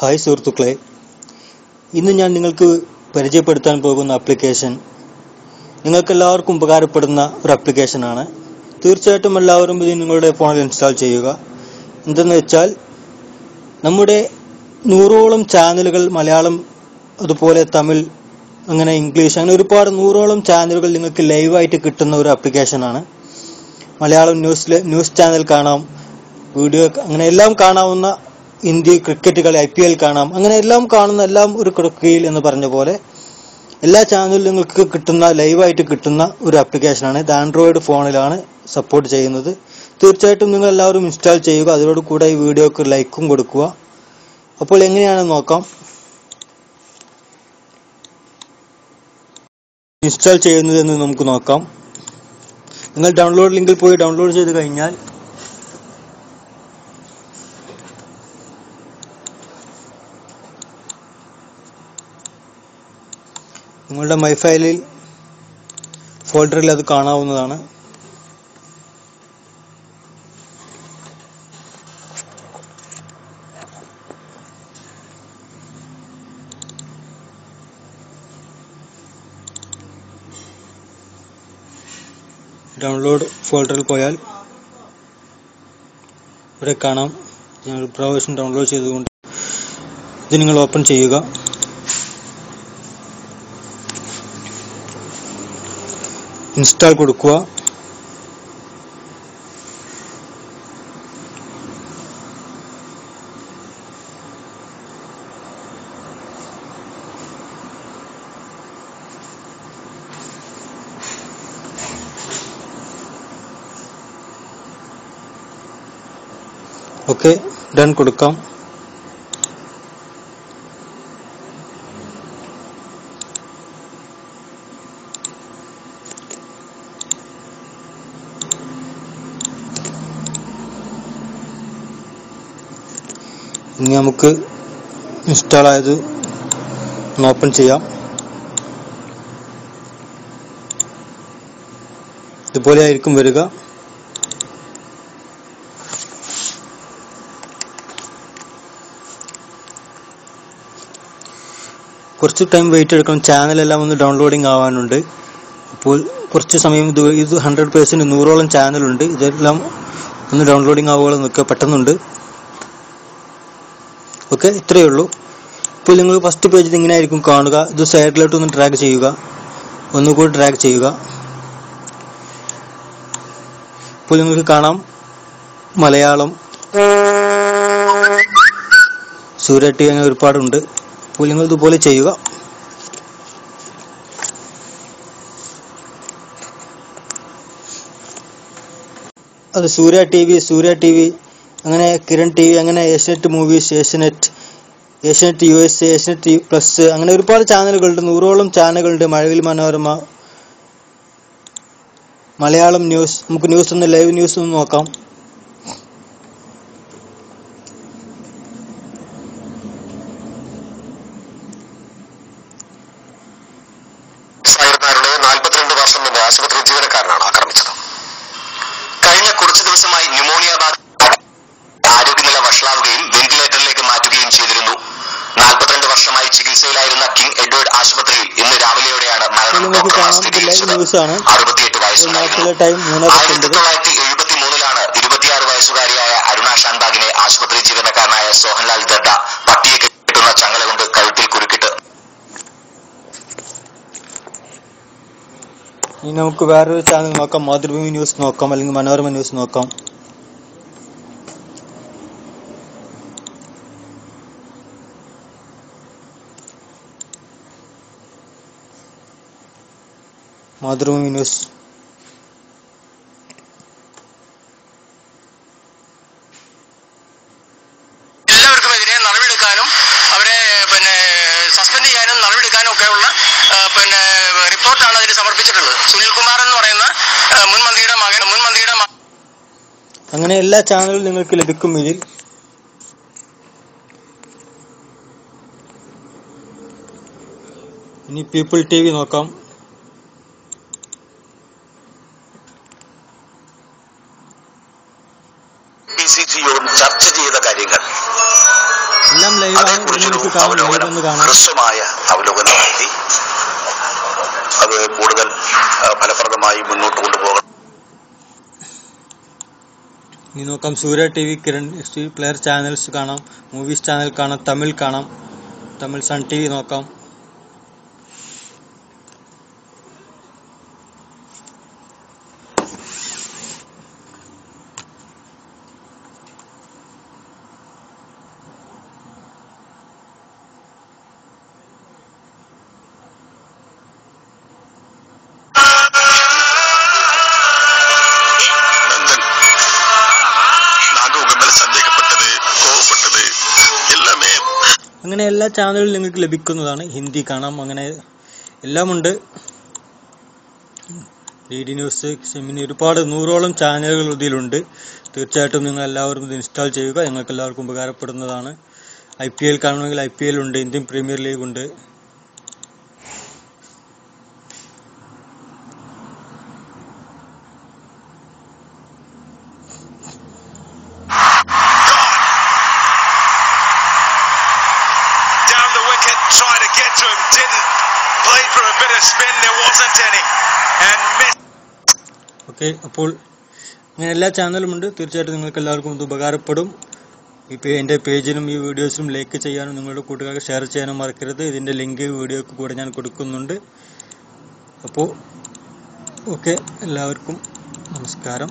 Hi സുഹൃത്തുക്കളെ. ഇന്ന് ഞാൻ നിങ്ങൾക്ക് പരിചയപ്പെടുത്താൻ പോകുന്ന ആപ്ലിക്കേഷൻ നിങ്ങൾക്കെല്ലാവർക്കും ഉപകാരപ്പെടുന്ന ഒരു ആപ്ലിക്കേഷനാണ് തീർച്ചയായിട്ടും എല്ലാവരും ഇത് നിങ്ങളുടെ ഫോണിൽ ഇൻസ്റ്റാൾ ചെയ്യുക. എന്തെന്ന് വെച്ചാൽ നമ്മുടെ നൂറോളം ചാനലുകൾ മലയാളം അതുപോലെ തമിഴ് അങ്ങനെ ഇംഗ്ലീഷ് അങ്ങനെ ഒരുപാട് നൂറോളം ചാനലുകൾ നിങ്ങൾക്ക് ലൈവായിട്ട് കിട്ടുന്ന ഒരു ആപ്ലിക്കേഷനാണ് മലയാളം ന്യൂസ് ന്യൂസ് ചാനൽ കാണാം വീഡിയോ അങ്ങനെ എല്ലാം കാണാവുന്ന ഇന്ത്യ ക്രിക്കറ്റ് കളി ഐ പി എൽ കാണാം. അങ്ങനെ എല്ലാം കാണുന്ന എല്ലാം ഒരു കിടക്കുകയിൽ എന്ന് പറഞ്ഞ പോലെ എല്ലാ ചാനലിലും നിങ്ങൾക്ക് കിട്ടുന്ന ലൈവായിട്ട് കിട്ടുന്ന ഒരു ആപ്ലിക്കേഷനാണ് ഇത് ആൻഡ്രോയിഡ് ഫോണിലാണ് സപ്പോർട്ട് ചെയ്യുന്നത്. തീർച്ചയായിട്ടും നിങ്ങൾ എല്ലാവരും ഇൻസ്റ്റാൾ ചെയ്യുക. അതിനോട് കൂടെ ഈ വീഡിയോക്ക് ലൈക്കും കൊടുക്കുക. അപ്പോൾ എങ്ങനെയാണെന്ന് നോക്കാം. ഇൻസ്റ്റാൾ ചെയ്യുന്നതെന്ന് നമുക്ക് നോക്കാം. നിങ്ങൾ ഡൗൺലോഡ് ലിങ്കിൽ പോയി ഡൗൺലോഡ് ചെയ്ത് കഴിഞ്ഞാൽ നിങ്ങളുടെ മൈ ഫയലിൽ ഫോൾഡറിൽ അത് കാണാവുന്നതാണ്. ഡൗൺലോഡ് ഫോൾഡറിൽ പോയാൽ ഇവിടെ കാണാം. ഞാൻ ഒരു പ്രാവശ്യം ഡൗൺലോഡ് ചെയ്തുകൊണ്ട് ഇത് നിങ്ങൾ ഓപ്പൺ ചെയ്യുക. ഇൻസ്റ്റാൾ കൊടുക്കുക ഓക്കെ ഡൺ കൊടുക്കാം ഇനി നമുക്ക് ഇൻസ്റ്റാൾ ആയത് ഓപ്പൺ ചെയ്യാം. ഇതുപോലെ ആയിരിക്കും വരിക. കുറച്ച് ടൈം വെയിറ്റ് എടുക്കണം. ചാനലെല്ലാം ഒന്ന് ഡൗൺലോഡിങ് ആവാനുണ്ട്. അപ്പോൾ കുറച്ച് സമയം ഇത് ഇത് ഹൺഡ്രഡ് പേഴ്സന്റ് നൂറോളം ചാനലുണ്ട് ഇതെല്ലാം ഒന്ന് ഡൗൺലോഡിങ് ആവുകയുള്ളൂ നിൽക്കുക പെട്ടെന്നുണ്ട്. ഓക്കെ ഇത്രയേ ഉള്ളൂ. ഇപ്പോൾ നിങ്ങൾ ഫസ്റ്റ് പേജിൽ ഇങ്ങനെ ആയിരിക്കും കാണുക. ഇത് സൈഡിലോട്ട് ഒന്ന് ട്രാക്ക് ചെയ്യുക. ഒന്നുകൂടി ട്രാക്ക് ചെയ്യുക. ഇപ്പോൾ നിങ്ങൾക്ക് കാണാം. മലയാളം. സൂര്യട്ടി അങ്ങനെ ഒരുപാടുണ്ട്. അപ്പോൾ നിങ്ങൾ ഇതുപോലെ ചെയ്യുക. അത് Surya T V Surya T V. അങ്ങനെ കിരൺ ടി വി അങ്ങനെ Asianet movies Asianet Asianet U S Asianet plus അങ്ങനെ ഒരുപാട് ചാനലുകളുണ്ട്. നൂറോളം ചാനലുകളുണ്ട്. മഴവിൽ മനോരമ മലയാളം ന്യൂസ് നമുക്ക് ന്യൂസ് ഒന്ന് ലൈവ് ന്യൂസ് ഒന്ന് നോക്കാം. ആശുപത്രി ജീവനക്കാരനാണ് ആക്രമിച്ചത്. കഴിഞ്ഞ കുറച്ചു ദിവസമായി ന്യൂമോണിയ ബാധ വഷളാവുകയും വെന്റിലേറ്ററിലേക്ക് മാറ്റുകയും ചെയ്തിരുന്നു. നാൽപ്പത്തിരണ്ട് വർഷമായി ചികിത്സയിലായിരുന്ന കിങ് എഡ്വേർഡ് ആശുപത്രിയിൽ ഇന്ന് രാവിലെയോടെയാണ് മരണം ഡോക്ടർമാർ സ്ഥിരീകരിച്ചത്. അറുപത്തിയെട്ട് വയസ്സുണ്ടായിരുന്നു ആയിരത്തി തൊള്ളായിരത്തി എഴുപത്തി മൂന്നിലാണ് ഇരുപത്തിയാറ് വയസ്സുകാരിയായ അരുണ ഷാൻബാഗിനെ ആശുപത്രി ജീവനക്കാരനായ സോഹൻലാൽ ദത്ത പട്ടിയെ കെട്ടുന്ന ചങ്ങല കൊണ്ട് കഴുത്തിൽ കുരുക്കിട്ട്. ഇനി നമുക്ക് വേറൊരു ചാനൽ നോക്കാം. മാതൃഭൂമി ന്യൂസ് നോക്കാം അല്ലെങ്കിൽ മനോരമ ന്യൂസ് നോക്കാം. മാതൃഭൂമി ന്യൂസ്. എല്ലാവർക്കുമെതിരെ നടപടിയെടുക്കാനും അവരെ പിന്നെ സസ്പെൻഡ് ചെയ്യാനും നടപടിയെടുക്കാനും ഒക്കെയുള്ള ആ, പിന്നെ റിപ്പോർട്ടാണ് അതിന് സമർപ്പിച്ചിട്ടുള്ളത്. എന്ന് പറയുന്ന മുൻ മന്ത്രിയുടെ മകൻ മുൻ മന്ത്രിയുടെ അങ്ങനെ എല്ലാ ചാനലും നിങ്ങൾക്ക് ലഭിക്കും ഇതിൽ. ഇനി പീപ്പിൾ ടി വി നോക്കാം. യോഗം ചർച്ച ചെയ്ത കാര്യങ്ങൾ. അതേക്കുറിച്ചൊരു അവലോകനം ഹ്രസ്വമായ അവലോകനം നടത്തി. അത് കൂടുതൽ ഫലപ്രദമായി മുന്നോട്ട് കൊണ്ടുപോകണം ഇനി നോക്കാം. Surya T V Kiran T player channels കാണാം. മൂവീസ് ചാനൽ കാണാം. തമിഴ് കാണാം. തമിഴ് സൺ ടി വി നോക്കാം. അങ്ങനെ എല്ലാ ചാനലുകളും നിങ്ങൾക്ക് ലഭിക്കുന്നതാണ്. ഹിന്ദി കാണാം അങ്ങനെ എല്ലാമുണ്ട്. ഡി ഡി ന്യൂസ് സെമിനി ഒരുപാട് നൂറോളം ചാനലുകൾ ഇതിലുണ്ട്. തീർച്ചയായിട്ടും നിങ്ങൾ എല്ലാവരും ഇത് ഇൻസ്റ്റാൾ ചെയ്യുക. നിങ്ങൾക്ക് എല്ലാവർക്കും ഉപകാരപ്പെടുന്നതാണ്. ഐ പി എൽ കാണണമെങ്കിൽ ഐ പി എൽ ഉണ്ട്. ഇന്ത്യൻ പ്രീമിയർ ലീഗ് ഉണ്ട് for a bit of spin, there wasn't any. And missed. Okay അപ്പോൾ അങ്ങനെ എല്ലാ ചാനലും ഉണ്ട് തീർച്ചയായിട്ടും നിങ്ങൾക്ക് എല്ലാവർക്കും ഇത് ഉപകാരപ്പെടും ഇപ്പോൾ എന്റെ പേജിലും ഈ വീഡിയോസിലും ലൈക്ക് ചെയ്യാനും നിങ്ങളുടെ കൂട്ടുകാർക്ക് ഷെയർ ചെയ്യാനും മറക്കരുത് ഇതിന്റെ ലിങ്ക് വീഡിയോക്ക് കൂടെ ഞാൻ കൊടുക്കുന്നുണ്ട് അപ്പോൾ ഓക്കെ എല്ലാവർക്കും നമസ്കാരം